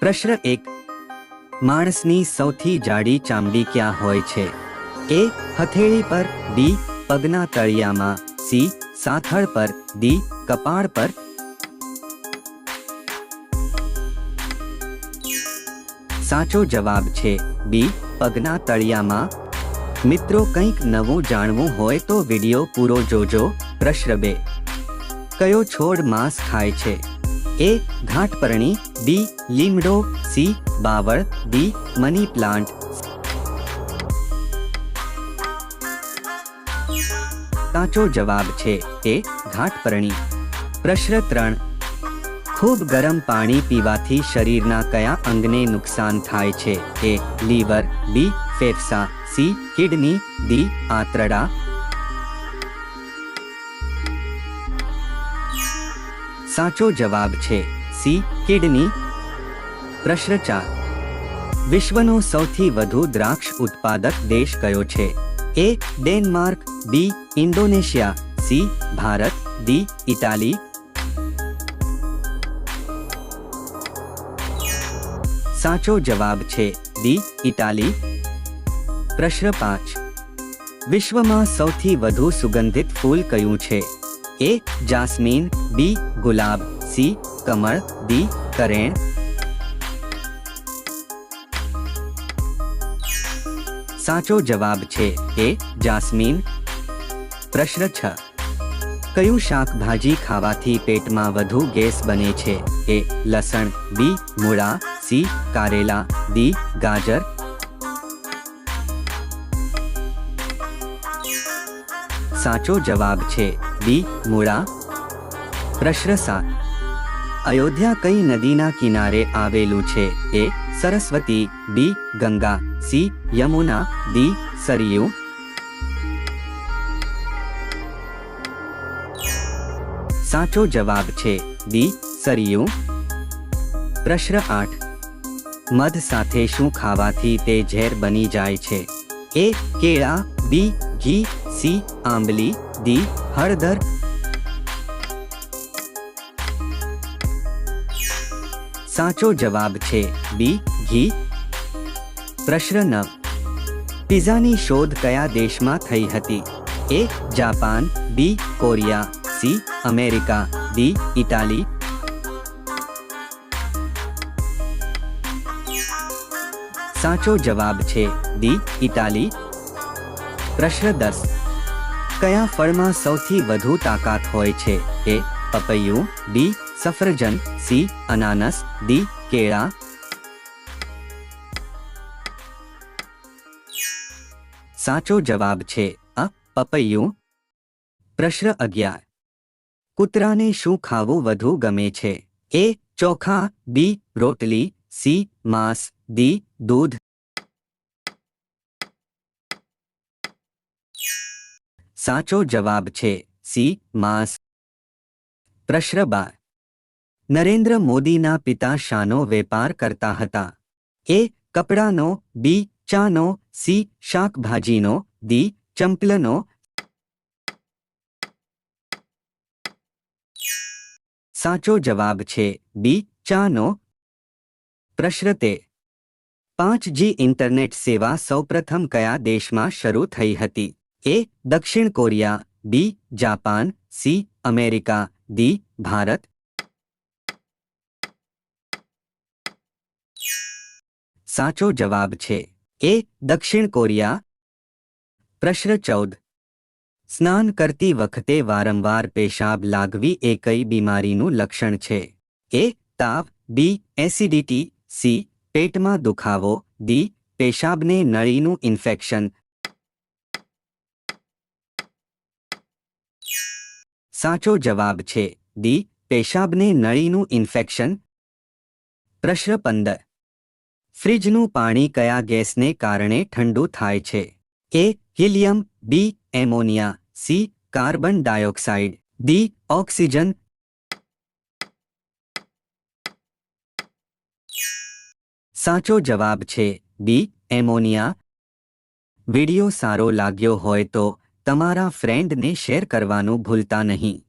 પ્રશ્ન એક. માણસની સૌથી જાડી ચામડી ક્યાં હોય છે? એ હથેળી પર, બી પગના તળિયામાં, સી સાથળ પર, ડી કપાળ પર. સાચો જવાબ છે બી પગના તળિયામાં. મિત્રો કંઈક નવું જાણવું હોય તો વીડિયો પૂરો જોજો. પ્રશ્ન બે. કયો છોડ માંસ ખાય છે? એ ઘાટપરણી બી લીમડો સી બાવળ ડી મની પ્લાન્ટ સાચો જવાબ છે એ ઘાટપરણી પ્રશ્ન ત્રણ ખૂબ ગરમ પાણી પીવાથી શરીરના કયા અંગને નુકસાન થાય છે? એ લીવર બી ફેફસા સી કિડની ડી આંતરડા સાચો જવાબ છે સી, કિડની. પ્રશ્ન ચાર. વિશ્વનો સૌથી વધુ દ્રાક્ષ ઉત્પાદક દેશ કયો છે? A, Denmark, B, Indonesia, C, Bharat, D, Italy. સાચો જવાબ છે ડી, ઇટાલી. પ્રશ્ન પાંચ. વિશ્વમાં સૌથી વધુ સુગંધિત ફૂલ કયું છે? એ જાસ્મીન બી ગુલાબ સી કમળ ડી કરેણ સાચો જવાબ છે એ જાસ્મીન પ્રશ્ન છ કયું શાકભાજી ખાવાથી પેટમાં વધુ ગેસ બને છે એ લસણ બી મૂળા સી કારેલા ડી ગાજર સાચો જવાબ છે બી મૂળા પ્રશ્ન સાત અયોધ્યા કઈ નદીના કિનારે આવેલું છે? A Saraswati, B, Ganga, C, Yamuna, D, Sarayu. સાચો જવાબ છે ડી સરયુ. પ્રશ્ન આઠ. મધ સાથે શું ખાવાથી તે ઝેર બની જાય છે? એ, કેળા બી ઘી સી આંબલી ડી હળદર સાચો જવાબ છે બી ઘી પ્રશ્ન નવ પિઝાની શોધ કયા દેશમાં થઈ હતી A Japan B Korea C America D Italy સાચો જવાબ છે ડી ઇટાલી પ્રશ્ન દસ. કયા ફળમાં સૌથી વધુ તાકાત હોય છે? એ, પપૈયું, બી, સફરજન, સી, અનાનસ, ડી, કેળા. સાચો જવાબ છે અ, પપૈયું. પ્રશ્ન અગિયાર. કૂતરાને શું ખાવું વધુ ગમે છે? એ, ચોખા, બી, રોટલી, સી, માંસ, ડી, દૂધ. સાચો જવાબ છે સી, માસ. પ્રશ્ન બાર નરેન્દ્ર મોદીના પિતા શાનો વેપાર કરતા હતા? એ, કપડાનો, બી, ચાનો, સી, શાકભાજીનો દી ચંપલનો. સાચો જવાબ છે બી, ચાનો. પ્રશ્ન તે. પાંચ જી ઇન્ટરનેટ સેવા સૌપ્રથમ કયા દેશમાં શરૂ થઈ હતી? એ દક્ષિણ Korea, B, Japan, C, America, D, Bharat. સાચો જવાબ છે એ દક્ષિણ કોરિયા. પ્રશ્ન ચૌદ. સ્નાન કરતી વખતે વારંવાર પેશાબ લાગવી એ કઈ બીમારીનું લક્ષણ છે? એ તાવ, બી, એસિડિટી, સી, પેટમાં દુખાવો, ડી, પેશાબને નળીનું ઇન્ફેક્શન સાચો જવાબ છે ડી, પેશાબને નળીનું ઇન્ફેક્શન. પ્રશ્ન પંદર. ફ્રિજનું પાણી કયા ગેસને કારણે ઠંડુ થાય છે? A, helium, B, ammonia, C, carbon dioxide, D, oxygen. સાચો જવાબ છે બી એમોનિયા. વિડિયો સારો લાગ્યો હોય તો તમારા ફ્રેન્ડને શેર કરવાનું ભૂલતા નહીં.